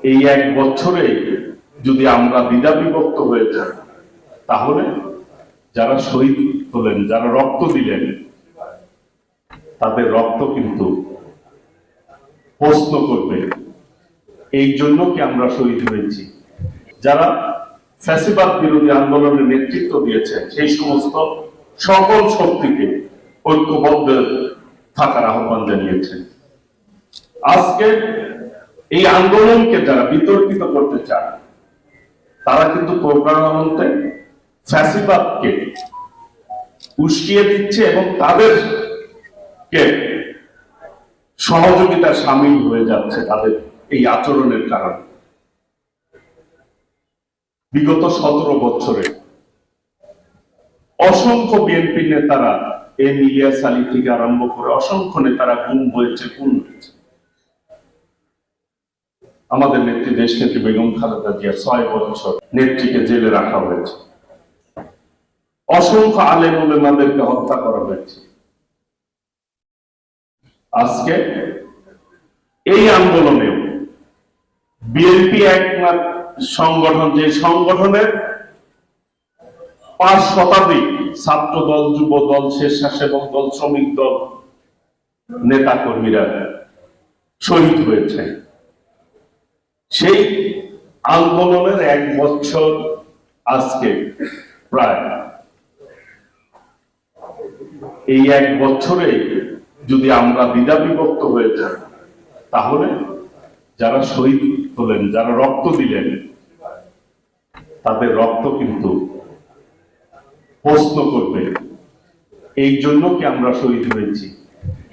এই এক বছরে যদি আমরা দ্বিধা বিভক্ত হয়ে যাই, তাহলে যারা শহীদ হলেন, যারা রক্ত দিলেন, তাদের রক্ত কিন্তু প্রশ্ন করবে, এই জন্য কি আমরা শহীদ হয়েছি? যারা ফ্যাসিবাদ বিরোধী আন্দোলনের নেতৃত্ব দিয়েছেন, সেই সমস্ত সকল শক্তিকে ঐক্যবদ্ধ থাকার আহ্বান জানিয়েছেন। আজকে এই আন্দোলনকে যারা বিতর্কিত করতে চান, তারা কিন্তু প্রকারান্তে ফ্যাসিবাদকে উস্কিয়ে দিচ্ছে এবং তাদেরকে সহযোগিতা সামিল হয়ে যাচ্ছে তাদের এই আচরণের কারণে। বিগত সতেরো বছরে অসংখ্য বিএনপি নেতারা এম ইলিয়াস আলী থেকে আরম্ভ করে অসংখ্য নেতারা গুম হয়েছে হয়েছে আমাদের নেত্রী দেশ নেত্রী বেগম খালেদা জিয়া ছয় বছর নেত্রীকে জেলে রাখা হয়েছে। অসংখ্য আলেম ওলেমাদেরকে হত্যা করা হয়েছে। আজকে এই আন্দোলনেও বিএনপি এক সংগঠন, যে সংগঠনের পাঁচ শতাধিক ছাত্র দল, যুব দল, স্বেচ্ছাসেবক দল, শ্রমিক দল নেতা কর্মীরা শহীদ হয়েছে। সেই আন্দোলনের এক বছর আজকে প্রায়। এই এক বছরে যদি আমরা দ্বিধা বিভক্ত হয়ে যাই, তাহলে যারা শহীদ হলেন, যারা রক্ত দিলেন, তাদের রক্ত কিন্তু প্রশ্ন করবে, এই জন্য কি আমরা শহীদ হয়েছি?